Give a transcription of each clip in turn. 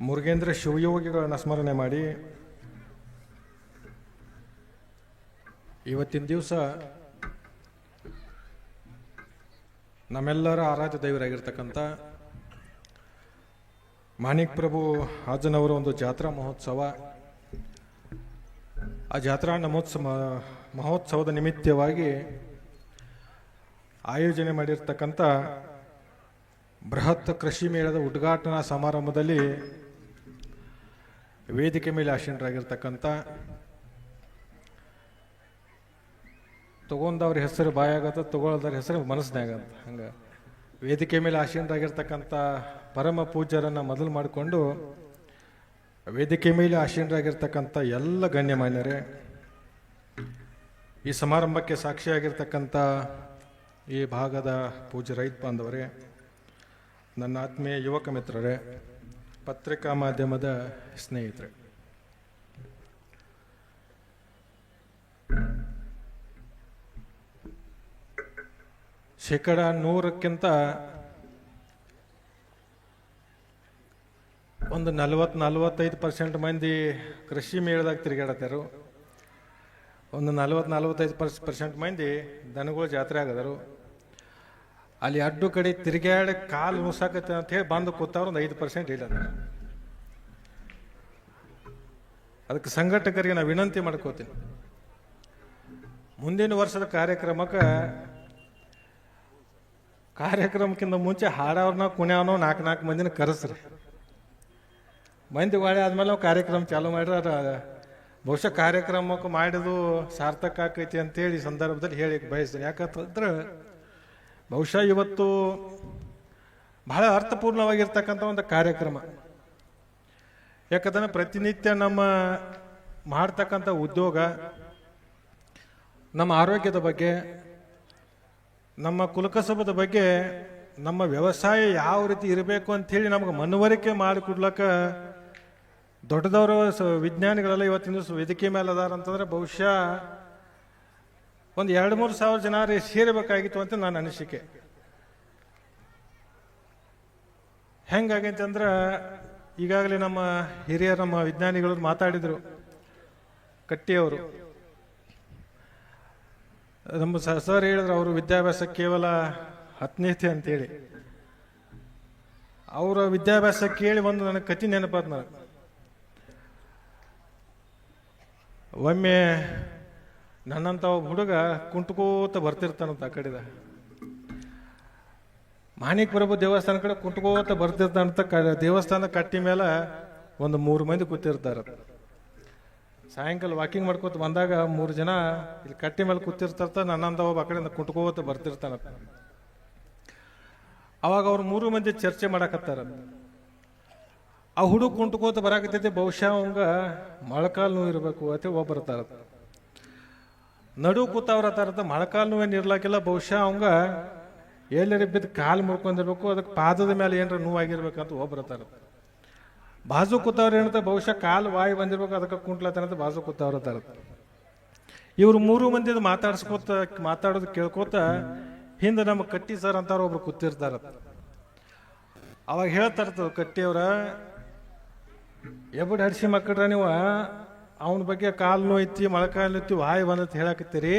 ಮುರುಗೇಂದ್ರ ಶಿವಯೋಗಿಗಳನ್ನು ಸ್ಮರಣೆ ಮಾಡಿ. ಇವತ್ತಿನ ದಿವಸ ನಮ್ಮೆಲ್ಲರ ಆರಾಧ್ಯ ದೈವರಾಗಿರ್ತಕ್ಕಂಥ ಮಾಣಿಕ್ ಪ್ರಭು ಹಾಜನವರ ಒಂದು ಜಾತ್ರಾ ಮಹೋತ್ಸವ. ಆ ಜಾತ್ರಾ ನಮೋತ್ಸವ ಮಹೋತ್ಸವದ ನಿಮಿತ್ತವಾಗಿ ಆಯೋಜನೆ ಮಾಡಿರ್ತಕ್ಕಂಥ ಬೃಹತ್ ಕೃಷಿ ಮೇಳದ ಉದ್ಘಾಟನಾ ಸಮಾರಂಭದಲ್ಲಿ ವೇದಿಕೆ ಮೇಲೆ ಆಸೀನರಾಗಿರ್ತಕ್ಕಂಥ ತಗೊಂಡವ್ರ ಹೆಸರು ಬಾಯಾಗತ್ತ, ತಗೊಳ್ದವ್ರ ಹೆಸರು ಮನಸ್ಸಿನಾಗತ್ತ ಹಂಗೆ ವೇದಿಕೆ ಮೇಲೆ ಆಸೀನರಾಗಿರ್ತಕ್ಕಂಥ ಪರಮ ಪೂಜ್ಯರನ್ನು ಮೊದಲು ಮಾಡಿಕೊಂಡು ವೇದಿಕೆ ಮೇಲೆ ಆಶೀನರಾಗಿರ್ತಕ್ಕಂಥ ಎಲ್ಲ ಗಣ್ಯಮಾನ್ಯರೇ, ಈ ಸಮಾರಂಭಕ್ಕೆ ಸಾಕ್ಷಿಯಾಗಿರ್ತಕ್ಕಂಥ ಈ ಭಾಗದ ಪೂಜ್ಯ ರೈತ ಬಾಂಧವರೇ, ನನ್ನ ಆತ್ಮೀಯ ಯುವಕ ಮಿತ್ರರೇ ಪತ್ರಿಕಾ ಮಾಧ್ಯಮದ ಸ್ನೇಹಿತರೆ. ಶೇಕಡ ನೂರಕ್ಕಿಂತ ಒಂದು ನಲವತ್ತು ನಲವತ್ತೈದು ಪರ್ಸೆಂಟ್ ಮಂದಿ ಕೃಷಿ ಮೇಳದಾಗ ತಿರುಗಾಡತ್ತಾರು ಒಂದು ನಲವತ್ತು ನಲವತ್ತೈದು ಪರ್ಸ್, ಪರ್ಸೆಂಟ್ ಮಂದಿ ದನಗಳು ಜಾತ್ರೆ ಆಗದರು. ಅಲ್ಲಿ ಅಡ್ಡು ಕಡೆ ತಿರುಗಾಡ ಕಾಲು ನುಸಾಕತ್ತೆ ಅಂತ ಹೇಳಿ ಬಂದು ಕೂತವ್ರು ಒಂದು ಐದು ಪರ್ಸೆಂಟ್ ಇಲ್ಲ ಅದಕ್ಕೆ. ಸಂಘಟಕರಿಗೆ ನಾನು ವಿನಂತಿ ಮಾಡ್ಕೋತೀನಿ. ಮುಂದಿನ ವರ್ಷದ ಕಾರ್ಯಕ್ರಮಕ್ಕೆ ಕಾರ್ಯಕ್ರಮಕ್ಕಿಂತ ಮುಂಚೆ ಹಾಡೋರ್ನ ಕುಣ್ಯಾವನೋ ನಾಲ್ಕು ನಾಲ್ಕು ಮಂದಿನ ಕರೆಸ್ರಿ. ಮಂದಿ ಒಳ್ಳೆ ಆದಮೇಲೆ ನಾವು ಕಾರ್ಯಕ್ರಮ ಚಾಲೂ ಮಾಡ್ರಿ. ಬಹುಶಃ ಕಾರ್ಯಕ್ರಮಕ್ಕೆ ಮಾಡಿದು ಸಾರ್ಥಕ ಆಕೈತಿ ಅಂತೇಳಿ ಸಂದರ್ಭದಲ್ಲಿ ಹೇಳಿ ಬಯಸ್ತೀನಿ ಯಾಕಂತಂದ್ರೆ ಬಹುಶಃ ಇವತ್ತು ಬಹಳ ಅರ್ಥಪೂರ್ಣವಾಗಿರ್ತಕ್ಕಂಥ ಒಂದು ಕಾರ್ಯಕ್ರಮ. ಯಾಕಂದ್ರೆ ಪ್ರತಿನಿತ್ಯ ನಮ್ಮ ಮಾಡ್ತಕ್ಕಂಥ ಉದ್ಯೋಗ, ನಮ್ಮ ಆರೋಗ್ಯದ ಬಗ್ಗೆ, ನಮ್ಮ ಕುಲಕಸಬದ ಬಗ್ಗೆ, ನಮ್ಮ ವ್ಯವಸಾಯ ಯಾವ ರೀತಿ ಇರಬೇಕು ಅಂಥೇಳಿ ನಮ್ಗೆ ಮನವರಿಕೆ ಮಾಡಿಕೊಡ್ಲಕ್ಕ ದೊಡ್ಡದವರು ವಿಜ್ಞಾನಿಗಳೆಲ್ಲ ಇವತ್ತಿನ ವೇದಿಕೆ ಮೇಲೆ ಅದಾರ ಅಂತಂದ್ರೆ ಬಹುಶಃ ಒಂದು ಎರಡು ಮೂರು ಸಾವಿರ ಜನ ಸೇರಬೇಕಾಗಿತ್ತು ಅಂತ ನನ್ನ ಅನಿಸಿಕೆ. ಹೆಂಗಾಗೈತಂದ್ರೆ, ಈಗಾಗಲೇ ನಮ್ಮ ಹಿರಿಯ ನಮ್ಮ ವಿಜ್ಞಾನಿಗಳು ಮಾತಾಡಿದರು, ಕಟ್ಟಿಯವರು. ನಮ್ಮ ಸರ್ ಹೇಳಿದ್ರು, ಅವರು ವಿದ್ಯಾಭ್ಯಾಸ ಕೇವಲ ಹತ್ತನೇತಿ ಅಂತೇಳಿ. ಅವರ ವಿದ್ಯಾಭ್ಯಾಸ ಕೇಳಿ ಒಂದು ನನಗೆ ಕತಿ ನೆನಪಾದ ಒಮ್ಮೆ ನನ್ನಂತ ಒಬ್ಬ ಹುಡುಗ ಕುಂಟ್ಕೋತ ಬರ್ತಿರ್ತಾನಂತ ಆ ಕಡೆದ. ಮಾಣಿಕ್ ಪ್ರಭು ದೇವಸ್ಥಾನ ಕಡೆ ಕುಂಟ್ಕೋತ ಬರ್ತಿರ್ತಾನಂತ ಕ ದೇವಸ್ಥಾನ ಕಟ್ಟಿ ಮೇಲೆ ಒಂದು ಮೂರು ಮಂದಿ ಕೂತಿರ್ತಾರೆ. ಸಾಯಂಕಾಲ ವಾಕಿಂಗ್ ಮಾಡ್ಕೋತ ಬಂದಾಗ ಮೂರು ಜನ ಇಲ್ಲಿ ಕಟ್ಟಿ ಮೇಲೆ ಕೂತಿರ್ತಾರ ನನ್ನಂತ ಒಬ್ಬ ಆ ಕಡೆಯಿಂದ ಕುಂಟ್ಕೋತ ಬರ್ತಿರ್ತಾನ. ಅವಾಗ ಅವ್ರು ಮೂರು ಮಂದಿ ಚರ್ಚೆ ಮಾಡಕತ್ತಾರ. ಆ ಹುಡುಗ ಕುಂಟ್ಕೋತ ಬರಾಕತ್ತೈತಿ, ಬಹುಶಃ ಅವಂಗ ಮೊಳಕಾಲ್ ನೋವು ಇರಬೇಕು ಅಂತ ಒಬ್ಬ ಬರ್ತಾರ ನಡು ಕೂತವ್ರ ಥರದ ಮೊಳಕಾಲ್ ಏನು ಇರ್ಲಾಕಿಲ್ಲ. ಬಹುಶಃ ಅವಂಗ ಎಲ್ಲರಿ ಬಿದ್ದು ಕಾಲು ಮುರ್ಕೊಂಡಿರ್ಬೇಕು. ಅದಕ್ಕೆ ಪಾದದ ಮೇಲೆ ಏನಾರ ನೋವಾಗಿರ್ಬೇಕಂತ ಒಬ್ಬ ಬರ್ತಾರ ಬಾಜು ಕೂತವ್ರು ಏನಂತ ಬಹುಶಃ ಕಾಲು ವಾಯಿ ಬಂದಿರ್ಬೇಕು. ಅದಕ್ಕೆ ಕುಂಟ್ಲತ್ತಾನಂತ ಬಾಜು ಕೂತವ್ರ ತರ ಇವ್ರು ಮೂರು ಮಂದಿ ಮಾತಾಡ್ಸ್ಕೋತ, ಮಾತಾಡೋದು ಕೇಳ್ಕೋತ, ಹಿಂದೆ ನಮ್ಮ ಕಟ್ಟಿ ಸರ್ ಅಂತಾರ ಒಬ್ರು ಕೂತಿರ್ತಾರ. ಅವಾಗ ಹೇಳ್ತಾರ ಕಟ್ಟಿಯವ್ರ, ಎಬ್ಬಡ್ ಹಡ್ಸಿ ಮಕ್ಕಳ ನೀವು. ಅವನ ಬಗ್ಗೆ ಕಾಲು ನೋಯ್ತಿ ಮೊಳಕಾಲು ನೋಯ್ತಿ, ವಾಯು ಬಂದತ್ ಹೇಳಕತ್ತೀರಿ.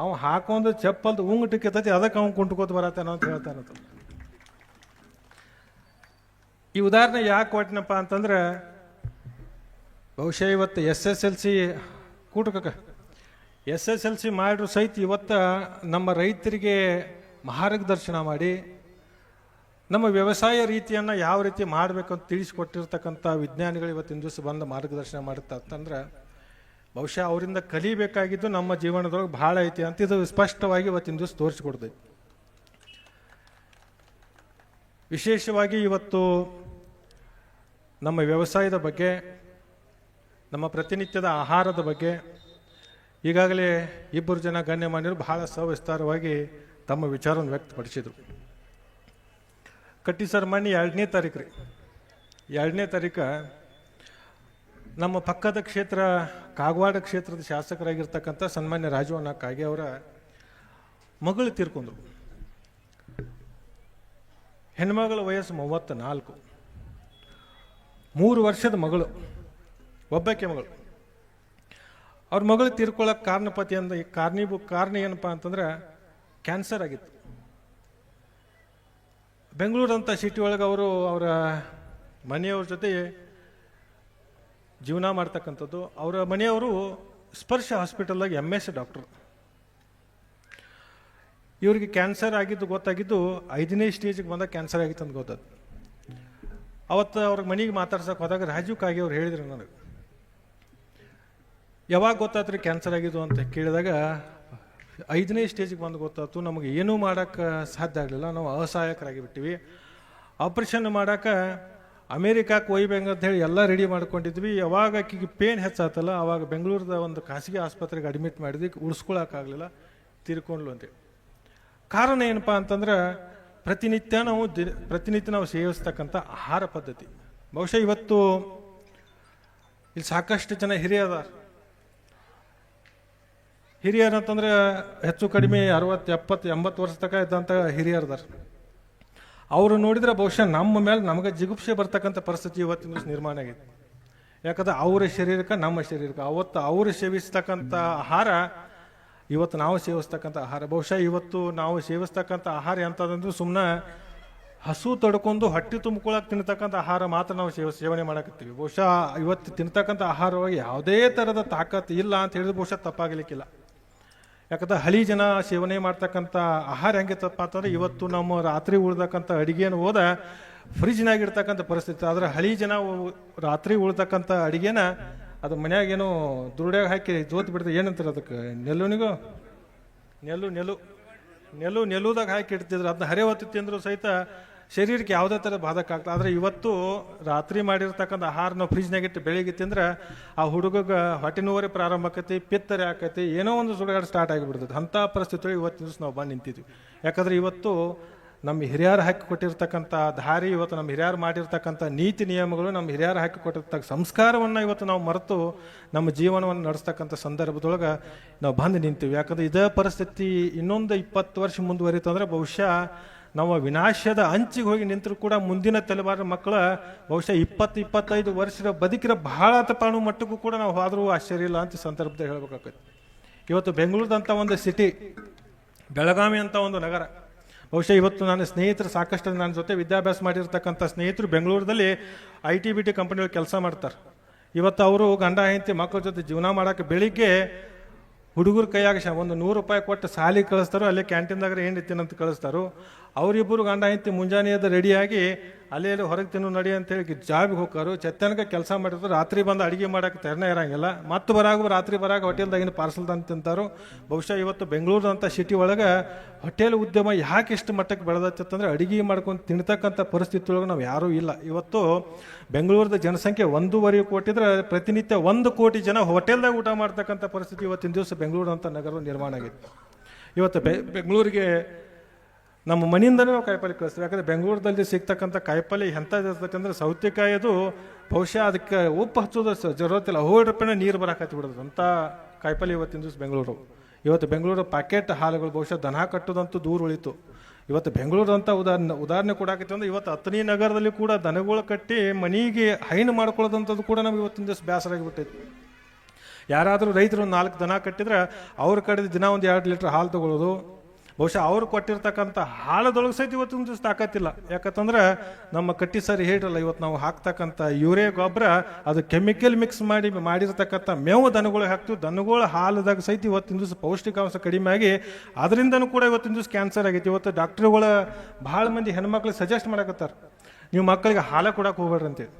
ಅವ ಹಾಕೊಂಡು ಚಪ್ಪಲ್ದು ಉಂಗಟಕ್ಕೆ ಅದಕ್ಕೆ ಅವ್ನು ಕುಂಟ್ಕೋತ ಬರತ್ತಾನ ಅಂತ ಹೇಳ್ತಾನ ಈ ಉದಾಹರಣೆ ಯಾಕೆ ಕೊಟ್ಟನಪ್ಪ ಅಂತಂದ್ರೆ, ಬಹುಶಃ ಇವತ್ತು ಎಸ್ ಎಸ್ ಎಲ್ ಸಿ ಕೂಟಕ ಎಸ್ ಎಸ್ ಎಲ್ ಸಿ ಮಾಡಿದ್ರು ಸಹಿತ ಇವತ್ತು ನಮ್ಮ ರೈತರಿಗೆ ಮಾರ್ಗದರ್ಶನ ಮಾಡಿ ನಮ್ಮ ವ್ಯವಸಾಯ ರೀತಿಯನ್ನು ಯಾವ ರೀತಿ ಮಾಡಬೇಕು ಅಂತ ತಿಳಿಸಿಕೊಟ್ಟಿರ್ತಕ್ಕಂಥ ವಿಜ್ಞಾನಿಗಳು ಇವತ್ತಿನ ದಿವಸ ಬಂದು ಮಾರ್ಗದರ್ಶನ ಮಾಡುತ್ತಾ ಅಂತಂದ್ರೆ, ಬಹುಶಃ ಅವರಿಂದ ಕಲಿಬೇಕಾಗಿದ್ದು ನಮ್ಮ ಜೀವನದೊಳಗೆ ಭಾಳ ಐತಿ ಅಂತ ಇದು ಸ್ಪಷ್ಟವಾಗಿ ಇವತ್ತಿನ ದಿವಸ ತೋರಿಸಿಕೊಡ್ತೈತಿ ವಿಶೇಷವಾಗಿ ಇವತ್ತು ನಮ್ಮ ವ್ಯವಸಾಯದ ಬಗ್ಗೆ, ನಮ್ಮ ಪ್ರತಿನಿತ್ಯದ ಆಹಾರದ ಬಗ್ಗೆ, ಈಗಾಗಲೇ ಇಬ್ಬರು ಜನ ಗಣ್ಯಮಾನ್ಯರು ಬಹಳ ಸವಿಸ್ತಾರವಾಗಿ ತಮ್ಮ ವಿಚಾರವನ್ನು ವ್ಯಕ್ತಪಡಿಸಿದರು. ಕಟ್ಟಿ ಸರ್ ಎರಡನೇ ತಾರೀಕು ರೀ. ಎರಡನೇ ತಾರೀಕು ನಮ್ಮ ಪಕ್ಕದ ಕ್ಷೇತ್ರ, ಕಾಗವಾಡ ಕ್ಷೇತ್ರದ ಶಾಸಕರಾಗಿರ್ತಕ್ಕಂಥ ಸನ್ಮಾನ್ಯ ರಾಜವಣ್ಣ ಕಾಗೆ ಅವರ ಮಗಳು ತೀರ್ಕೊಂಡ್ರು. ಹೆಣ್ಮಗಳ ವಯಸ್ಸು ಮೂವತ್ತ ನಾಲ್ಕು ಮೂರು ವರ್ಷದ ಮಗಳು ಒಬ್ಬಕ್ಕೆ ಮಗಳು. ಅವ್ರ ಮಗಳು ತೀರ್ಕೊಳ್ಳೋಕೆ ಕಾರಣಪತಿ ಅಂದ ಈ ಕಾರಣೀಭೂ ಕಾರಣ ಏನಪ್ಪ ಅಂತಂದ್ರೆ ಕ್ಯಾನ್ಸರ್ ಆಗಿತ್ತು. ಬೆಂಗಳೂರು ಅಂತ ಸಿಟಿ ಒಳಗೆ ಅವರು ಅವರ ಮನೆಯವ್ರ ಜೊತೆ ಜೀವನ ಮಾಡ್ತಕ್ಕಂಥದ್ದು. ಅವರ ಮನೆಯವರು ಸ್ಪರ್ಶ ಹಾಸ್ಪಿಟಲ್ದಾಗ ಎಂ ಎಸ್ ಡಾಕ್ಟ್ರು ಇವರಿಗೆ ಕ್ಯಾನ್ಸರ್ ಆಗಿದ್ದು ಗೊತ್ತಾಗಿದ್ದು ಐದನೇ ಸ್ಟೇಜಿಗೆ ಬಂದಾಗ ಕ್ಯಾನ್ಸರ್ ಆಗಿತ್ತು ಅಂತ ಗೊತ್ತದು. ಅವತ್ತು ಅವ್ರಿಗೆ ಮನೆಗೆ ಮಾತಾಡ್ಸೋಕೆ ಹೋದಾಗ ರಾಜೀವ್ ಕಾಗಿ ಅವ್ರು ಹೇಳಿದ್ರು ನನಗೆ. ಯಾವಾಗ ಗೊತ್ತಾತ್ರಿ ಕ್ಯಾನ್ಸರ್ ಆಗಿದ್ದು ಅಂತ ಕೇಳಿದಾಗ ಐದನೇ ಸ್ಟೇಜಿಗೆ ಬಂದು ಗೊತ್ತಾಯ್ತು, ನಮಗೆ ಏನೂ ಮಾಡೋಕ್ಕೆ ಸಾಧ್ಯ ಆಗಲಿಲ್ಲ. ನಾವು ಅಸಹಾಯಕರಾಗಿ ಬಿಟ್ಟಿವಿ ಆಪ್ರೇಷನ್ ಮಾಡೋಕೆ ಅಮೇರಿಕಾಕ್ಕೆ ಒಯ್ಬೇಕು ಅಂತ ಹೇಳಿ ಎಲ್ಲ ರೆಡಿ ಮಾಡ್ಕೊಂಡಿದ್ವಿ. ಯಾವಾಗ ಆಕಿಗೆ ಪೇನ್ ಹೆಚ್ಚಾತಲ್ಲ, ಅವಾಗ ಬೆಂಗಳೂರದ ಒಂದು ಖಾಸಗಿ ಆಸ್ಪತ್ರೆಗೆ ಅಡ್ಮಿಟ್ ಮಾಡಿದ್ವಿ. ಉಳಿಸ್ಕೊಳಕ್ಕಾಗಲಿಲ್ಲ ತೀರ್ಕೊಂಡ್ಲು ಅಂತೇಳಿ ಕಾರಣ ಏನಪ್ಪ ಅಂತಂದ್ರೆ, ಪ್ರತಿನಿತ್ಯ ನಾವು ದಿ- ಪ್ರತಿನಿತ್ಯ ನಾವು ಸೇವಿಸ್ತಕ್ಕಂಥ ಆಹಾರ ಪದ್ಧತಿ. ಬಹುಶಃ ಇವತ್ತು ಇಲ್ಲಿ ಸಾಕಷ್ಟು ಜನ ಹಿರಿಯರ ಹಿರಿಯರು ಅಂತಂದ್ರೆ ಹೆಚ್ಚು ಕಡಿಮೆ ಅರವತ್ತು, ಎಪ್ಪತ್ತು, ಎಂಬತ್ತು ವರ್ಷ ತನಕ ಇದ್ದಂಥ ಹಿರಿಯರದಾರ. ಅವರು ನೋಡಿದ್ರೆ ಬಹುಶಃ ನಮ್ಮ ಮೇಲೆ ನಮಗೆ ಜಿಗುಪ್ಸೆ ಬರ್ತಕ್ಕಂಥ ಪರಿಸ್ಥಿತಿ ಇವತ್ತಿನ ದಿವಸ ನಿರ್ಮಾಣ ಆಗಿದೆ ಯಾಕಂದ್ರೆ ಅವರ ಶರೀರಕ್ಕೆ ನಮ್ಮ ಶರೀರಕ್ಕೆ, ಅವತ್ತು ಅವರು ಸೇವಿಸ್ತಕ್ಕಂಥ ಆಹಾರ, ಇವತ್ತು ನಾವು ಸೇವಿಸ್ತಕ್ಕಂಥ ಆಹಾರ. ಬಹುಶಃ ಇವತ್ತು ನಾವು ಸೇವಿಸ್ತಕ್ಕಂಥ ಆಹಾರ ಎಂಥದಂದ್ರೆ ಸುಮ್ಮನೆ ಹಸು ತಡ್ಕೊಂಡು ಹೊಟ್ಟೆ ತುಂಬ್ಕೊಳಕ್ಕೆ ತಿನ್ನತಕ್ಕಂಥ ಆಹಾರ ಮಾತ್ರ ನಾವು ಸೇವ, ಸೇವನೆ ಮಾಡಕತ್ತೀವಿ. ಬಹುಶಃ ಇವತ್ತು ತಿನ್ನತಕ್ಕಂಥ ಆಹಾರವಾಗಿ ಯಾವುದೇ ಥರದ ತಾಕತ್ತು ಇಲ್ಲ ಅಂತ ಹೇಳಿದ್ರೆ ಬಹುಶಃ ತಪ್ಪಾಗಲಿಕ್ಕಿಲ್ಲ. ಯಾಕಂದ್ರೆ ಹಳಿ ಜನ ಸೇವನೆ ಮಾಡ್ತಕ್ಕಂಥ ಆಹಾರ ಹೆಂಗಿತ್ತಪ್ಪ ಅಂತಂದ್ರೆ ಇವತ್ತು ನಮ್ಮ ರಾತ್ರಿ ಉಳ್ದಕ್ಕಂಥ ಅಡಿಗೆನ ಹೋದ ಫ್ರಿಜ್ನಾಗ ಇರ್ತಕ್ಕಂಥ ಪರಿಸ್ಥಿತಿ. ಆದ್ರೆ ಹಳಿ ಜನ ರಾತ್ರಿ ಉಳ್ತಕ್ಕಂಥ ಅಡಿಗೆನ ಅದು ಮನ್ಯಾಗ ಏನೋ ದುರುಡ್ಯಾಗ ಹಾಕಿ ಜೋತ್ ಬಿಡ್ತಾರೆ ಏನಂತಾರೆ ಅದಕ್ಕೆ? ನೆಲ್ಲುನಿಗೂ? ನೆಲ್ಲು ನೆಲ್ಲು ನೆಲ್ಲು ನೆಲುದಾಗ ಹಾಕಿ ಇಡ್ತಿದ್ರು. ಅದನ್ನ ಹರೆ ಹೊತ್ತು ತಿಂದ್ರು ಸಹಿತ ಶರೀರಕ್ಕೆ ಯಾವುದೇ ಥರ ಬಾಧಕ ಆಗ್ತದೆ ಆದರೆ ಇವತ್ತು ರಾತ್ರಿ ಮಾಡಿರ್ತಕ್ಕಂಥ ಆಹಾರ ನಾವು ಫ್ರಿಜ್ನಾಗ ಇಟ್ಟು ಬೆಳಿಗ್ಗೆ ತಿಂದ್ರೆ ಆ ಹುಡುಗಗೆ ಹೊಟ್ಟೆ ನೋವರೆ ಪ್ರಾರಂಭ ಆಕೈತಿ, ಪಿತ್ತರೆ ಆಕೈತಿ, ಏನೋ ಒಂದು ಸುಡುಗಾಡು ಸ್ಟಾರ್ಟ್ ಆಗಿಬಿಡ್ತದೆ ಅಂಥ ಪರಿಸ್ಥಿತಿ ಇವತ್ತು ದಿವಸ ನಾವು ಬಂದು ನಿಂತಿದ್ವಿ. ಯಾಕಂದ್ರೆ ಇವತ್ತು ನಮ್ಮ ಹಿರಿಯರು ಹಾಕಿ ಕೊಟ್ಟಿರ್ತಕ್ಕಂಥ ದಾರಿ, ಇವತ್ತು ನಮ್ಮ ಹಿರಿಯರು ಮಾಡಿರ್ತಕ್ಕಂಥ ನೀತಿ ನಿಯಮಗಳು ನಮ್ಮ ಹಿರಿಯರು ಹಾಕಿ ಕೊಟ್ಟಿರ್ತಕ್ಕ ಸಂಸ್ಕಾರವನ್ನು ಇವತ್ತು ನಾವು ಮರೆತು ನಮ್ಮ ಜೀವನವನ್ನು ನಡೆಸ್ತಕ್ಕಂಥ ಸಂದರ್ಭದೊಳಗೆ ನಾವು ಬಂದು ನಿಂತೀವಿ. ಯಾಕಂದ್ರೆ ಇದೇ ಪರಿಸ್ಥಿತಿ ಇನ್ನೊಂದು ಇಪ್ಪತ್ತು ವರ್ಷ ಮುಂದುವರಿತು ಅಂದ್ರೆ ಬಹುಶಃ ನಾವು ವಿನಾಶದ ಅಂಚಿಗೆ ಹೋಗಿ ನಿಂತರೂ ಕೂಡ ಮುಂದಿನ ತಲೆಮಾರ ಮಕ್ಕಳ ಬಹುಶಃ ಇಪ್ಪತ್ತು ಇಪ್ಪತ್ತೈದು ವರ್ಷದ ಬದುಕಿರ ಬಹಳ ತಪಾಣು ಮಟ್ಟಕ್ಕೂ ಕೂಡ ನಾವು ಹೋದರೂ ಆಶ್ಚರ್ಯ ಇಲ್ಲ ಅಂತ ಸಂದರ್ಭದಲ್ಲಿ ಹೇಳ್ಬೇಕಾಗತ್ತೆ. ಇವತ್ತು ಬೆಂಗಳೂರದಂಥ ಒಂದು ಸಿಟಿ, ಬೆಳಗಾವಿ ಅಂತ ಒಂದು ನಗರ, ಬಹುಶಃ ಇವತ್ತು ನನ್ನ ಸ್ನೇಹಿತರು ಸಾಕಷ್ಟು ನನ್ನ ಜೊತೆ ವಿದ್ಯಾಭ್ಯಾಸ ಮಾಡಿರ್ತಕ್ಕಂಥ ಸ್ನೇಹಿತರು ಬೆಂಗಳೂರಲ್ಲಿ ಐ ಟಿ ಬಿ ಟಿ ಕಂಪನಿಗಳು ಕೆಲಸ ಮಾಡ್ತಾರೆ. ಇವತ್ತು ಅವರು ಗಂಡ, ಹೆಂಡತಿ ಮಕ್ಕಳ ಜೊತೆ ಜೀವನ ಮಾಡೋಕ್ಕೆ ಬೆಳಿಗ್ಗೆ ಹುಡುಗರು ಕೈಯಾಗ ಒಂದು ನೂರು ರೂಪಾಯಿ ಕೊಟ್ಟು ಸಾಲಿ ಕಳಿಸ್ತಾರೋ, ಅಲ್ಲೇ ಕ್ಯಾಂಟೀನ್ದಾಗ ಏನು ತಿನ್ನಂತ ಕಳಿಸ್ತಾರೋ ಅವರಿಬ್ಬರು ಗಂಡ ಹೆಂಡತಿ ಮುಂಜಾನೆ ಎದ್ದು ರೆಡಿಯಾಗಿ ಅಲ್ಲೇ ಹೊರಗೆ ತಿನ್ನು ನಡಿ ಅಂತ ಹೇಳಿ ಜಾಬಿಗೆ ಹೋಗಾರು ಚೆತ್ತನಕ ಕೆಲಸ ಮಾಡಿದ್ರು ರಾತ್ರಿ ಬಂದು ಅಡುಗೆ ಮಾಡೋಕೆ ತೆರನೇ ಇರೋಂಗಿಲ್ಲ. ಮತ್ತು ಬರಾಗ ರಾತ್ರಿ ಬರಾಗ ಹೋಟೆಲ್ದಾಗಿನ ಪಾರ್ಸಲ್ ತಂದು ತಿಂತಾರು. ಬಹುಶಃ ಇವತ್ತು ಬೆಂಗಳೂರು ಅಂತ ಸಿಟಿ ಒಳಗೆ ಹೋಟೆಲ್ ಉದ್ಯಮ ಯಾಕೆ ಇಷ್ಟು ಮಟ್ಟಕ್ಕೆ ಬೆಳೆದತ್ತಂದ್ರೆ ಅಡುಗೆ ಮಾಡ್ಕೊಂಡು ತಿಂತಕ್ಕಂಥ ಪರಿಸ್ಥಿತಿ ಒಳಗೆ ನಾವು ಯಾರೂ ಇಲ್ಲ. ಇವತ್ತು ಬೆಂಗಳೂರದ ಜನಸಂಖ್ಯೆ ಒಂದೂವರೆ ಕೋಟಿ ಇದ್ರೆ ಪ್ರತಿನಿತ್ಯ ಒಂದು ಕೋಟಿ ಜನ ಹೋಟೆಲ್ದಾಗ ಊಟ ಮಾಡ್ತಕ್ಕಂಥ ಪರಿಸ್ಥಿತಿ ಇವತ್ತಿನ ದಿವಸ ಬೆಂಗಳೂರು ಅಂತ ನಗರ ನಿರ್ಮಾಣ ಆಗಿತ್ತು. ಇವತ್ತು ಬೆಂಗಳೂರಿಗೆ ನಮ್ಮ ಮನೆಯಿಂದನೇ ನಾವು ಕಾಯಿಪಲ್ಲೆ ಕಳಿಸ್ತೀವಿ. ಯಾಕಂದ್ರೆ ಬೆಂಗಳೂರಿನಲ್ಲಿ ಸಿಗ್ತಕ್ಕಂಥ ಕಾಯಿಪಲ್ಲೆ ಎಂಥದ್ದು ಇರ್ತಕ್ಕಂದ್ರೆ ಸೌತೆಕಾಯಿ ಅದು ಬಹುಶಃ ಅದಕ್ಕೆ ಉಪ್ಪು ಹಚ್ಚೋದು ಜರೂರತ್ತಿಲ್ಲ ಹೋಗಿ ರೂಪಾಯಿನ ನೀರು ಬರಕತ್ತಿ ಬಿಡೋದು. ಅಂಥ ಕಾಯಿಪಲ್ಲೆ ಇವತ್ತಿನ ದಿವಸ ಬೆಂಗಳೂರು. ಇವತ್ತು ಬೆಂಗಳೂರು ಪ್ಯಾಕೆಟ್ ಹಾಲುಗಳು ಬಹುಶಃ ದನ ಕಟ್ಟೋದಂತೂ ದೂರ ಉಳಿತು. ಇವತ್ತು ಬೆಂಗಳೂರು ಅಂತ ಉದಾಹರಣೆ ಉದಾಹರಣೆ ಕೊಡಾಕೈತಿ ಅಂದ್ರೆ ಇವತ್ತು ಹತ್ತನೇ ನಗರದಲ್ಲಿ ಕೂಡ ದನಗಳು ಕಟ್ಟಿ ಮನೆಗೆ ಹೈನು ಮಾಡ್ಕೊಳ್ಳೋದಂಥದ್ದು ಕೂಡ ನಮ್ಗೆ ಇವತ್ತಿನ ದಿವಸ ಬೇಸರ ಯಾರಾದರೂ ರೈತರು ನಾಲ್ಕು ದನ ಕಟ್ಟಿದ್ರೆ ಅವ್ರ ಕಡೆ ದಿನ ಒಂದು ಎರಡು ಲೀಟ್ರ್ ಹಾಲು ತಗೊಳ್ಳೋದು ಬಹುಶಃ ಅವ್ರು ಕೊಟ್ಟಿರ್ತಕ್ಕಂಥ ಹಾಲದೊಳಗೆ ಸಹಿತ ಇವತ್ತಿನ ದಿವಸ ತಾಕತ್ತಿಲ್ಲ. ಯಾಕಂತಂದ್ರೆ ನಮ್ಮ ಕಟ್ಟಿ ಸರಿ ಹೇಳಿರಲ್ಲ, ಇವತ್ತು ನಾವು ಹಾಕ್ತಕ್ಕಂಥ ಯೂರಿಯಾ ಗೊಬ್ಬರ ಅದು ಕೆಮಿಕಲ್ ಮಿಕ್ಸ್ ಮಾಡಿ ಮಾಡಿರ್ತಕ್ಕಂಥ ಮೇವು ದನಗಳು ಹಾಕ್ತೀವಿ. ದನಗಳ ಹಾಲದಾಗ ಸಹಿತ ಇವತ್ತಿನ ದಿವಸ ಪೌಷ್ಟಿಕಾಂಶ ಕಡಿಮೆ ಆಗಿ ಅದರಿಂದನೂ ಕೂಡ ಇವತ್ತಿನ ದಿವಸ ಕ್ಯಾನ್ಸರ್ ಆಗೈತಿ. ಇವತ್ತು ಡಾಕ್ಟ್ರುಗಳು ಭಾಳ ಮಂದಿ ಹೆಣ್ಮಕ್ಳಿಗೆ ಸಜೆಸ್ಟ್ ಮಾಡಕತ್ತಾರೆ. ನೀವು ಮಕ್ಕಳಿಗೆ ಹಾಲು ಕೊಡಕ್ಕೆ ಹೋಗ್ಬೇಡ್ರಿ ಅಂತೇಳಿ.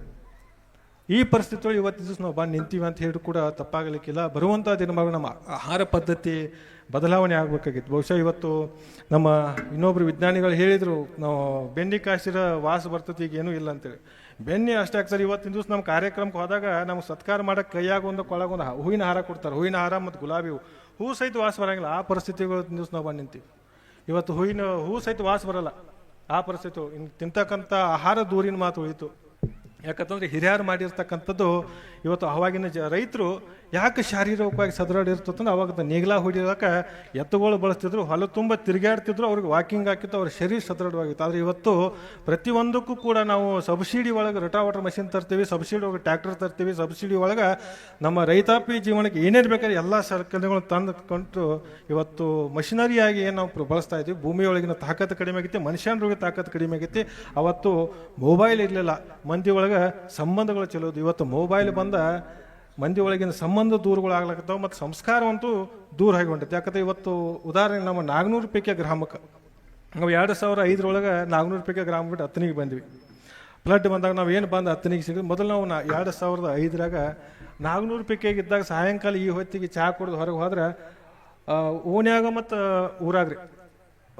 ಈ ಪರಿಸ್ಥಿತಿಗಳು ಇವತ್ತು ದಿವಸ ನಾವು ಬಂದು ನಿಂತೀವಿ ಅಂತ ಹೇಳಿ ಕೂಡ ತಪ್ಪಾಗಲಿಕ್ಕಿಲ್ಲ. ಬರುವಂಥ ದಿನಮಾನ ನಮ್ಮ ಆಹಾರ ಪದ್ಧತಿ ಬದಲಾವಣೆ ಆಗಬೇಕಾಗಿತ್ತು. ಬಹುಶಃ ಇವತ್ತು ನಮ್ಮ ಇನ್ನೊಬ್ಬರು ವಿಜ್ಞಾನಿಗಳು ಹೇಳಿದರು, ನಾವು ಬೆಣ್ಣೆ ಕಾಸಿರ ವಾಸ ಬರ್ತದೆ, ಈಗ ಏನೂ ಇಲ್ಲ ಅಂತೇಳಿ. ಬೆನ್ನಿ ಅಷ್ಟೇ ಸರ್, ಇವತ್ತಿನ ದಿವಸ ನಮ್ಮ ಕಾರ್ಯಕ್ರಮಕ್ಕೆ ಹೋದಾಗ ನಮ್ಗೆ ಸತ್ಕಾರ ಮಾಡೋಕೆ ಕೈಯಾಗ ಒಂದು ಕೊಳಗೊಂದು ಹೂವಿನ ಹಾರ ಕೊಡ್ತಾರೆ. ಹೂವಿನ ಹಾರ ಮತ್ತು ಗುಲಾಬಿ ಹೂ. ಹೂ ಸಹಿತ ವಾಸ ಬರೋಂಗಿಲ್ಲ. ಆ ಪರಿಸ್ಥಿತಿಗಳು ದಿವಸ ನಾವು ಬಂದು ನಿಂತೀವಿ. ಇವತ್ತು ಹೂವಿನ ಹೂ ಸಹಿತ ವಾಸ ಬರಲ್ಲ. ಆ ಪರಿಸ್ಥಿತಿ ಇನ್ನು ತಿಂತಕ್ಕಂಥ ಆಹಾರ ದೂರಿನ ಮಾತು ಉಳಿತು ಯಾಕಂತಂದ್ರೆ ಹಿರಿಯರು ಮಾಡಿರ್ತಕ್ಕಂಥದ್ದು ಇವತ್ತು ಅವಾಗಿನ ಜ ರೈತರು ಯಾಕೆ ಶಾರೀರಿಕವಾಗಿ ಸದೃಢ ಇರ್ತದಂದ್ರೆ ಅವಾಗ ನೇಗಿಲ ಹೊಡಿಯೋಕೆ ಎತ್ತುಗಳು ಬಳಸ್ತಿದ್ರು, ಹೊಲ ತುಂಬ ತಿರುಗಾಡ್ತಿದ್ರು, ಅವ್ರಿಗೆ ವಾಕಿಂಗ್ ಹಾಕಿತ್ತು ಅವ್ರ ಶರೀರ ಸದೃಢವಾಗಿತ್ತು. ಆದರೆ ಇವತ್ತು ಪ್ರತಿಯೊಂದಕ್ಕೂ ಕೂಡ ನಾವು ಸಬ್ಸಿಡಿ ಒಳಗೆ ರೋಟಾವಟರ್ ಮಷಿನ್ ತರ್ತೀವಿ ಸಬ್ಸಿಡಿ ಒಳಗೆ ಟ್ರ್ಯಾಕ್ಟರ್ ತರ್ತೀವಿ ಸಬ್ಸಿಡಿ ಒಳಗೆ ನಮ್ಮ ರೈತಾಪಿ ಜೀವನಕ್ಕೆ ಏನೇನು ಬೇಕಾದ್ರೆ ಎಲ್ಲ ಸರ್ಕಲ್ಗಳು ತಂದುಕೊಂಡು ಇವತ್ತು ಮಷಿನರಿಯಾಗಿ ಏನು ನಾವು ಬಳಸ್ತಾ ಇದ್ವಿ ಭೂಮಿಯೊಳಗಿನ ತಾಕತ್ತು ಕಡಿಮೆ ಆಗೈತಿ, ಮನುಷ್ಯನೊಳಗೆ ತಾಕತ್ತು ಕಡಿಮೆ ಆಗೈತಿ. ಅವತ್ತು ಮೊಬೈಲ್ ಇರಲಿಲ್ಲ, ಮಂದಿ ಒಳಗೆ ಸಂಬಂಧಗಳು ಚಲೋದು ಇವತ್ತು ಮೊಬೈಲ್ ಬಂದ ಮಂದಿ ಒಳಗಿನ ಸಂಬಂಧ ದೂರಗಳು ಆಗ್ಲಕತ್ತಾವ ಮತ್ತು ಸಂಸ್ಕಾರವಂತೂ ದೂರ ಆಗಿಬಿಟ್ಟೈತೆ. ಯಾಕಂದ್ರೆ ಇವತ್ತು ಉದಾಹರಣೆ ನಮ್ಮ ನಾಗ್ನೂರು ರೂಪಾಯಿಗೆ ಗ್ರಾಮಕ್ಕೆ, ನಾವು ಎರಡು ಸಾವಿರ ಐದರೊಳಗೆ ನಾಗ್ನೂರು ರೂಪಾಯಿಗೆ ಗ್ರಾಮ ಬಿಟ್ಟು ಹತ್ತನಿಗೆ ಬಂದ್ವಿ. ಫ್ಲಡ್ ಬಂದಾಗ ನಾವು ಏನು ಬಂದು ಹತ್ತನಿಗೆ ಸಿಗ ಮೊದಲು ನಾವು ನಾ ಎರಡು ಸಾವಿರದ ಐದರಾಗ ನಾಗ್ನೂರು ರೂಪಾಯಿಗೆ ಇದ್ದಾಗ ಸಾಯಂಕಾಲ ಈ ಹೊತ್ತಿಗೆ ಚಹಾ ಕುಡಿದು ಹೊರಗೆ ಹೋದ್ರೆ ಓನ್ಯಾಗ ಮತ್ತು ಊರಾಗ್ರಿ.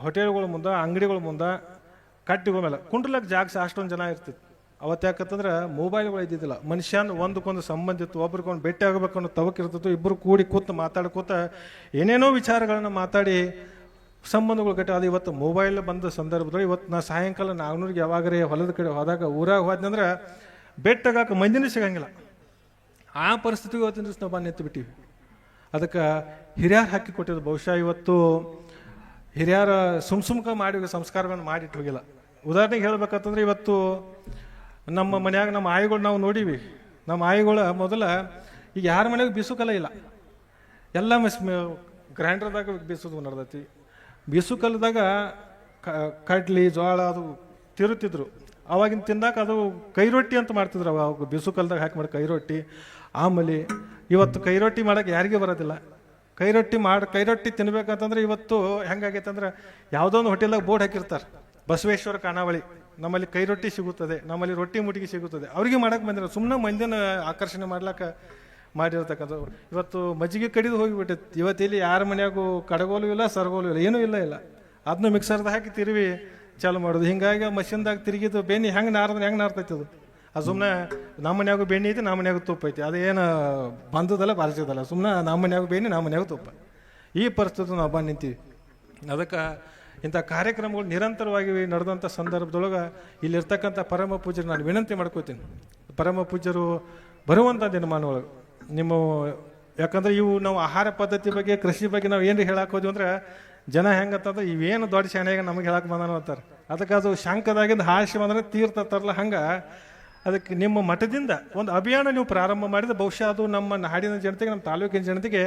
ಹೋಟೆಲ್ಗಳ ಮುಂದೆ, ಅಂಗಡಿಗಳ ಮುಂದೆ, ಕಟ್ಟಿಗಳ ಮೇಲೆ ಕುಂಡ್ಲಕ್ಕೆ ಜಾಗ ಅಷ್ಟೊಂದು ಜನ ಇರ್ತಿತ್ತು. ಅವತ್ತು ಯಾಕಂತಂದ್ರೆ ಮೊಬೈಲ್ಗಳು ಇದ್ದಿದ್ದಿಲ್ಲ. ಮನುಷ್ಯನ ಒಂದಕ್ಕೊಂದು ಸಂಬಂಧ ಇತ್ತು ಒಬ್ರಿಗೊಂದು ಭೇಟಿ ಆಗಬೇಕು ಅನ್ನೋ ತವಕಿರ್ತಿತ್ತು ಇಬ್ಬರು ಕೂಡಿ ಕೂತು ಮಾತಾಡ್ಕೋತ ಏನೇನೋ ವಿಚಾರಗಳನ್ನು ಮಾತಾಡಿ ಸಂಬಂಧಗಳು ಗಟ್ಟಿ ಅದು ಇವತ್ತು ಮೊಬೈಲ್ ಬಂದ ಸಂದರ್ಭದಲ್ಲಿ ಇವತ್ತು ನಾ ಸಾಯಂಕಾಲ ನಾಗ್ನೂರಿಗೆ ಯಾವಾಗರೇ ಹೊಲದ ಕಡೆ ಹೋದಾಗ, ಊರಾಗ ಹೋದ್ನಂದ್ರೆ ಬೆಟ್ಟಗಾಕ ಮಂದಿನೂ ಸಿಗಂಗಿಲ್ಲ. ಆ ಪರಿಸ್ಥಿತಿಗೆ ಇವತ್ತಿನ ದಿವಸ ನಾವು ಬಂದು ಬಿಟ್ಟಿವಿ ಅದಕ್ಕೆ ಹಿರಿಯರು ಹಾಕಿ ಕೊಟ್ಟಿದ್ದು, ಬಹುಶಃ ಇವತ್ತು ಹಿರಿಯರ ಸುಮ್ ಸುಮ್ಕ ಮಾಡಿ, ಸಂಸ್ಕಾರಗಳನ್ನು ಮಾಡಿಟ್ಟು ಹೋಗಿಲ್ಲ. ಉದಾಹರಣೆಗೆ ಹೇಳ್ಬೇಕಂತಂದ್ರೆ ಇವತ್ತು ನಮ್ಮ ಮನ್ಯಾಗ ನಮ್ಮ ಆಯಿಗಳು ನಾವು ನೋಡೀವಿ. ನಮ್ಮ ಆಯಿಗಳ ಮೊದಲ ಈಗ ಯಾರ ಮನೆಗೂ ಬಿಸುಕಲ್ಲ ಇಲ್ಲ. ಎಲ್ಲ ಮಿಸ್ ಗ್ರೈಂಡರ್ದಾಗ ಬೀಸೋದು ನಡೆದೈತಿ. ಕ, ಕಡ್ಲಿ ಜೋಳ ಅದು ತಿರುತ್ತಿದ್ರು. ಅವಾಗಿನ ತಿಂದಾಗ ಅದು ಕೈ ರೊಟ್ಟಿ ಅಂತ ಮಾಡ್ತಿದ್ರು ಅವಾಗ ಬೀಸುಕಲ್ದಾಗ ಹಾಕಿ ಮಾಡಿ ಕೈ ರೊಟ್ಟಿ. ಆಮೇಲೆ ಇವತ್ತು ಕೈ ರೊಟ್ಟಿ ಮಾಡಕ್ಕೆ ಯಾರಿಗೆ ಬರೋದಿಲ್ಲ. ಕೈ ರೊಟ್ಟಿ ಮಾಡಿ, ಕೈ ರೊಟ್ಟಿ ತಿನ್ಬೇಕಂತಂದ್ರೆ ಇವತ್ತು ಹೆಂಗಾಗೈತೆ ಅಂದ್ರೆ ಯಾವುದೋ ಒಂದು ಹೋಟೆಲ್ದಾಗ ಬೋರ್ಡ್ ಹಾಕಿರ್ತಾರೆ. ಬಸವೇಶ್ವರ ಖಾನಾವಳಿ ನಮ್ಮಲ್ಲಿ ಕೈ ರೊಟ್ಟಿ ಸಿಗುತ್ತದೆ, ನಮ್ಮಲ್ಲಿ ರೊಟ್ಟಿ ಮುಟ್ಟಿಗೆ ಸಿಗುತ್ತದೆ. ಅವ್ರಿಗೆ ಮಾಡಕ್ಕೆ ಬಂದಿರೋ ಸುಮ್ಮನೆ ಮಂದಿನ ಆಕರ್ಷಣೆ ಮಾಡ್ಲಾಕ ಮಾಡಿರತಕ್ಕಂಥದ್ದು. ಇವತ್ತು ಮಜ್ಜಿಗೆ ಕಡಿದು ಹೋಗಿಬಿಟ್ಟೈತಿ ಇವತ್ತಿಲ್ಲಿ ಯಾರ ಮನೆಯಾಗೂ ಕಡಗೋಲು ಇಲ್ಲ, ಸರಗೋಲು ಇಲ್ಲ, ಏನೂ ಇಲ್ಲ ಇಲ್ಲ. ಅದನ್ನು ಮಿಕ್ಸರ್ದಾಗ ಹಾಕಿ ತಿರುವಿ ಚಾಲು ಮಾಡೋದು. ಹಿಂಗಾಗಿ ಮಷಿನ್ದಾಗ ತಿರುಗಿದ್ದು ಬೆಣ್ಣೆ ಹೆಂಗೆ ನಾರ್ದ ಹೆಂಗೆ ನಾರ್ತೈತಿ ಅದು. ಅದು ಸುಮ್ಮನೆ ನಮ್ಮ ಮನ್ಯಾಗೂ ಬೆಣ್ಣೆ ಐತಿ ನಮ್ಮ ಮನ್ಯಾಗೂ ತುಪ್ಪ ಐತಿ. ಅದೇನು ಬಂದದಲ್ಲ ಬಾರಿಸಿದಲ್ಲ ಸುಮ್ಮನೆ ನಮ್ಮ ಮನ್ಯಾಗೂ ಬೆಣ್ಣೆ ನಮ್ಮ ಮನ್ಯಾಗೂ ತುಪ್ಪ. ಈ ಪರಿಸ್ಥಿತಿ ನಾವು ಬಂದು ನಿಂತೀವಿ. ಅದಕ್ಕೆ ಇಂಥ ಕಾರ್ಯಕ್ರಮಗಳು ನಿರಂತರವಾಗಿ ನಡೆದಂಥ ಸಂದರ್ಭದೊಳಗೆ ಇಲ್ಲಿರ್ತಕ್ಕಂಥ ಪರಮ ಪೂಜ್ಯರು ನಾನು ವಿನಂತಿ ಮಾಡ್ಕೋತೀನಿ. ಪರಮ ಪೂಜರು ಬರುವಂಥ ದಿನಮಾನೊಳಗೆ ನಿಮ್ಮ, ಯಾಕಂದ್ರೆ ಇವು ನಾವು ಆಹಾರ ಪದ್ಧತಿ ಬಗ್ಗೆ, ಕೃಷಿ ಬಗ್ಗೆ ನಾವು ಏನು ಹೇಳಕ್ಕೆ ಹೋದ್ವಿ ಅಂದ್ರೆ ಜನ ಹೆಂಗತ್ತಂದ್ರೆ ಇವೇನು ದೊಡ್ಡ ಶಾಣೆಗೆ ನಮಗೆ ಹೇಳಕ್ಕೆ ಬಂದಾನ ಅಂತಾರೆ. ಅದಕ್ಕೆ ಅದು ಶಂಕದಾಗಿಂದ ಹಾಸಿ ಬಂದ್ರೆ ತೀರ್ಥ ತರಲ್ಲ ಹಂಗೆ ಅದಕ್ಕೆ ನಿಮ್ಮ ಮಠದಿಂದ ಒಂದು ಅಭಿಯಾನ ನೀವು ಪ್ರಾರಂಭ ಮಾಡಿದ ಬಹುಶಃ ಅದು ನಮ್ಮ ನಾಡಿನ ಜನತೆಗೆ, ನಮ್ಮ ತಾಲೂಕಿನ ಜನತೆಗೆ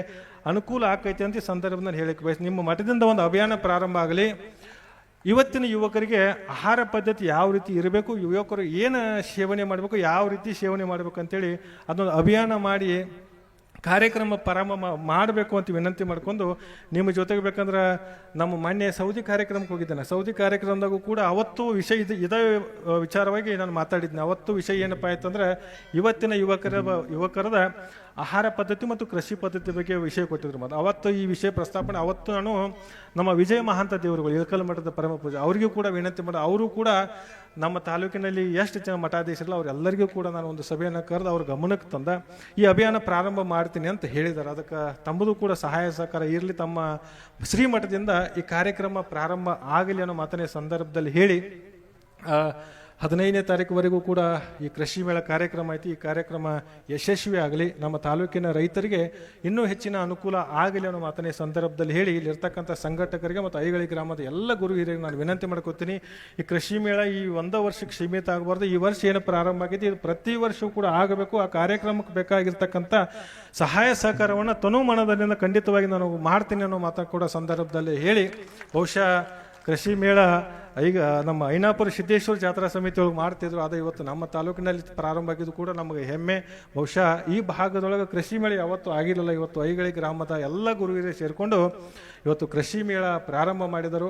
ಅನುಕೂಲ ಆಕೈತೆ ಅಂತ ಈ ಸಂದರ್ಭದಲ್ಲಿ ಹೇಳಕ್ಕೆ ಬಯಸ್ ನಿಮ್ಮ ಮಠದಿಂದ ಒಂದು ಅಭಿಯಾನ ಪ್ರಾರಂಭ ಆಗಲಿ. ಇವತ್ತಿನ ಯುವಕರಿಗೆ ಆಹಾರ ಪದ್ಧತಿ ಯಾವ ರೀತಿ ಇರಬೇಕು, ಯುವಕರು ಏನು ಸೇವನೆ ಮಾಡಬೇಕು, ಯಾವ ರೀತಿ ಸೇವನೆ ಮಾಡಬೇಕು ಅಂತೇಳಿ ಅದೊಂದು ಅಭಿಯಾನ ಮಾಡಿ ಕಾರ್ಯಕ್ರಮ ಪ್ರಾರಂಭ ಮಾಡಬೇಕು ಅಂತ ವಿನಂತಿ ಮಾಡ್ಕೊಂಡು ನಿಮ್ಮ ಜೊತೆಗೆ ಬೇಕಂದ್ರೆ ನಮ್ಮ ಮೊನ್ನೆ ಸೌದಿ ಕಾರ್ಯಕ್ರಮಕ್ಕೆ ಹೋಗಿದ್ದೇನೆ. ಸೌದಿ ಕಾರ್ಯಕ್ರಮದಾಗೂ ಕೂಡ ಅವತ್ತು ವಿಷಯ ಇದು, ಇದೇ ವಿಚಾರವಾಗಿ ನಾನು ಮಾತಾಡಿದ್ದೆ. ಅವತ್ತು ವಿಷಯ ಏನಪ್ಪ ಆಯ್ತಂದ್ರೆ ಇವತ್ತಿನ ಯುವಕರ ಯುವಕರದ ಆಹಾರ ಪದ್ಧತಿ ಮತ್ತು ಕೃಷಿ ಪದ್ಧತಿ ಬಗ್ಗೆ ವಿಷಯ ಕೊಟ್ಟಿದ್ರು ಮತ್ತು ಅವತ್ತು ಈ ವಿಷಯ ಪ್ರಸ್ತಾಪನೆ, ಅವತ್ತು ನಾನು ನಮ್ಮ ವಿಜಯ ಮಹಾಂತ ದೇವರುಗಳು, ಇಳಕಲ್ ಮಠದ ಪರಮ ಪೂಜೆ ಅವರಿಗೂ ಕೂಡ ವಿನಂತಿ ಮಾಡಿ, ಅವರು ಕೂಡ ನಮ್ಮ ತಾಲೂಕಿನಲ್ಲಿ ಎಷ್ಟು ಜನ ಮಠಾಧೀಶರಲ್ಲ ಅವರೆಲ್ಲರಿಗೂ ಕೂಡ ನಾನು ಒಂದು ಸಭೆಯನ್ನು ಕರೆದು ಅವ್ರ ಗಮನಕ್ಕೆ ತಂದ, ಈ ಅಭಿಯಾನ ಪ್ರಾರಂಭ ಮಾಡ್ತೀನಿ ಅಂತ ಹೇಳಿದ್ದಾರೆ. ಅದಕ್ಕೆ ತಮ್ಮದು ಕೂಡ ಸಹಾಯ ಸಹಕಾರ ಇರಲಿ, ತಮ್ಮ ಶ್ರೀಮಠದಿಂದ ಈ ಕಾರ್ಯಕ್ರಮ ಪ್ರಾರಂಭ ಆಗಲಿ ಅನ್ನೋ ಮಾತನೇ ಸಂದರ್ಭದಲ್ಲಿ ಹೇಳಿ ಹದಿನೈದನೇ ತಾರೀಕುವರೆಗೂ ಕೂಡ ಈ ಕೃಷಿ ಮೇಳ ಕಾರ್ಯಕ್ರಮ ಐತಿ. ಈ ಕಾರ್ಯಕ್ರಮ ಯಶಸ್ವಿ ಆಗಲಿ. ನಮ್ಮ ತಾಲೂಕಿನ ರೈತರಿಗೆ ಇನ್ನೂ ಹೆಚ್ಚಿನ ಅನುಕೂಲ ಆಗಲಿ ಅನ್ನೋ ಮಾತನೇ ಸಂದರ್ಭದಲ್ಲಿ ಹೇಳಿ ಇಲ್ಲಿರ್ತಕ್ಕಂಥ ಸಂಘಟಕರಿಗೆ ಮತ್ತು ಐಗಳಿ ಗ್ರಾಮದ ಎಲ್ಲ ಗುರು ಹಿರಿಯರಿಗೆ ನಾನು ವಿನಂತಿ ಮಾಡ್ಕೋತೀನಿ. ಈ ಕೃಷಿ ಮೇಳ ಈ ಒಂದು ವರ್ಷಕ್ಕೆ ಸೀಮಿತ ಆಗಬಾರ್ದು. ಈ ವರ್ಷ ಏನು ಪ್ರಾರಂಭ ಆಗಿದೆ ಇದು ಪ್ರತಿ ವರ್ಷವೂ ಕೂಡ ಆಗಬೇಕು. ಆ ಕಾರ್ಯಕ್ರಮಕ್ಕೆ ಬೇಕಾಗಿರ್ತಕ್ಕಂಥ ಸಹಾಯ ಸಹಕಾರವನ್ನು ತನು ಮನದಿಂದ ಖಂಡಿತವಾಗಿ ನಾನು ಮಾಡ್ತೀನಿ ಅನ್ನೋ ಮಾತನ್ನು ಕೂಡ ಸಂದರ್ಭದಲ್ಲಿ ಹೇಳಿ. ಬಹುಶಃ ಕೃಷಿ ಮೇಳ ಈಗ ನಮ್ಮ ಐನಾಪುರ ಸಿದ್ದೇಶ್ವರ ಜಾತ್ರಾ ಸಮಿತಿ ಒಳಗೆ ಮಾಡ್ತಿದ್ರು ಅದು ಇವತ್ತು ನಮ್ಮ ತಾಲೂಕಿನಲ್ಲಿ ಪ್ರಾರಂಭ ಆಗಿದ್ದು ಕೂಡ ನಮಗೆ ಹೆಮ್ಮೆ. ಬಹುಶಃ ಈ ಭಾಗದೊಳಗೆ ಕೃಷಿ ಮೇಳ ಯಾವತ್ತೂ ಆಗಿರಲಿಲ್ಲ ಇವತ್ತು ಐಗಳಿ ಗ್ರಾಮದ ಎಲ್ಲ ಗುರುವಿಗೆ ಸೇರಿಕೊಂಡು ಇವತ್ತು ಕೃಷಿ ಮೇಳ ಪ್ರಾರಂಭ ಮಾಡಿದರು.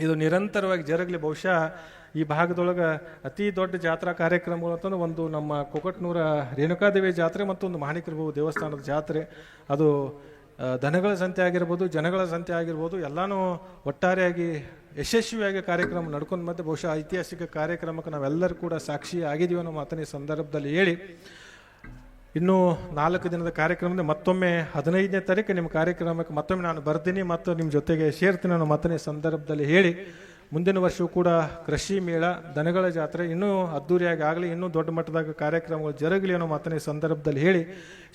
ಇದು ನಿರಂತರವಾಗಿ ಜರುಗಲಿ. ಬಹುಶಃ ಈ ಭಾಗದೊಳಗೆ ಅತಿ ದೊಡ್ಡ ಜಾತ್ರಾ ಕಾರ್ಯಕ್ರಮಗಳು ಅಂತಂದ್ರೆ ಒಂದು ನಮ್ಮ ಕೊಕಟ್ನೂರ ರೇಣುಕಾದೇವಿ ಜಾತ್ರೆ ಮತ್ತು ಒಂದು ದೇವಸ್ಥಾನದ ಜಾತ್ರೆ. ಅದು ದನಗಳ ಸಂತೆ ಆಗಿರ್ಬೋದು, ಜನಗಳ ಸಂತೆ ಆಗಿರ್ಬೋದು, ಎಲ್ಲನೂ ಒಟ್ಟಾರೆಯಾಗಿ ಯಶಸ್ವಿಯಾಗಿ ಕಾರ್ಯಕ್ರಮ ನಡ್ಕೊಂಡು ಮತ್ತೆ ಬಹುಶಃ ಐತಿಹಾಸಿಕ ಕಾರ್ಯಕ್ರಮಕ್ಕೆ ನಾವೆಲ್ಲರೂ ಕೂಡ ಸಾಕ್ಷಿ ಆಗಿದ್ದೀವಿ ಅನ್ನೋ ಮಾತನ್ನ ಈ ಸಂದರ್ಭದಲ್ಲಿ ಹೇಳಿ, ಇನ್ನು ನಾಲ್ಕು ದಿನದ ಕಾರ್ಯಕ್ರಮದ ಮತ್ತೊಮ್ಮೆ ಹದಿನೈದನೇ ತಾರೀಕು ನಿಮ್ಮ ಕಾರ್ಯಕ್ರಮಕ್ಕೆ ಮತ್ತೊಮ್ಮೆ ನಾನು ಬರ್ತೀನಿ ಮತ್ತು ನಿಮ್ಮ ಜೊತೆಗೆ ಸೇರ್ತೀನಿ ಅನ್ನೋ ಮಾತನ್ನ ಸಂದರ್ಭದಲ್ಲಿ ಹೇಳಿ ಮುಂದಿನ ವರ್ಷವೂ ಕೂಡ ಕೃಷಿ ಮೇಳ, ದನಗಳ ಜಾತ್ರೆ, ಇನ್ನೂ ಅದ್ದೂರಿಯಾಗಿ ಆಗಲಿ, ಇನ್ನೂ ದೊಡ್ಡ ಮಟ್ಟದಾಗ ಕಾರ್ಯಕ್ರಮಗಳು ಜರುಗಲಿ ಅನ್ನೋ ಮಾತನ್ನ ಈ ಸಂದರ್ಭದಲ್ಲಿ ಹೇಳಿ,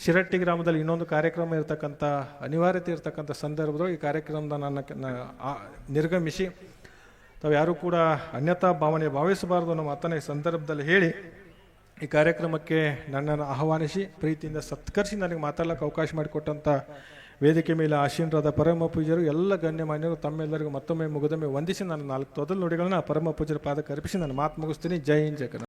ಶಿರಟ್ಟಿ ಗ್ರಾಮದಲ್ಲಿ ಇನ್ನೊಂದು ಕಾರ್ಯಕ್ರಮ ಇರತಕ್ಕಂಥ, ಅನಿವಾರ್ಯತೆ ಇರತಕ್ಕಂಥ ಸಂದರ್ಭದಲ್ಲಿ ಈ ಕಾರ್ಯಕ್ರಮದ ನನ್ನ ನಿರ್ಗಮಿಸಿ, ತಾವು ಯಾರೂ ಕೂಡ ಅನ್ಯತಾ ಭಾವನೆ ಭಾವಿಸಬಾರದು ಅನ್ನೋ ಮಾತನ್ನ ಈ ಸಂದರ್ಭದಲ್ಲಿ ಹೇಳಿ, ಈ ಕಾರ್ಯಕ್ರಮಕ್ಕೆ ನನ್ನನ್ನು ಆಹ್ವಾನಿಸಿ, ಪ್ರೀತಿಯಿಂದ ಸತ್ಕರಿಸಿ ನನಗೆ ಮಾತಾಡಲಿಕ್ಕೆ ಅವಕಾಶ ಮಾಡಿಕೊಟ್ಟಂಥ ವೇದಿಕೆ ಮೇಲೆ ಆಶೀನರಾದ ಪರಮ ಪೂಜ್ಯರು, ಎಲ್ಲ ಗಣ್ಯಮಾನ್ಯರು ತಮ್ಮೆಲ್ಲರಿಗೂ ಮತ್ತೊಮ್ಮೆ ಮುಗಿದೊಮ್ಮೆ ವಂದಿಸಿ ನಾನು ನಾಲ್ಕು ತೊದಲು ನುಡಿಗಳನ್ನ ಪರಮ ಪೂಜರ ಪಾದಕ್ಕೆ ಅರ್ಪಿಸಿ ನಾನು ಮಾತು ಮುಗಿಸ್ತೀನಿ. ಜೈ ಹಿಂದ್ ಜೈ ಕನ್ನಡ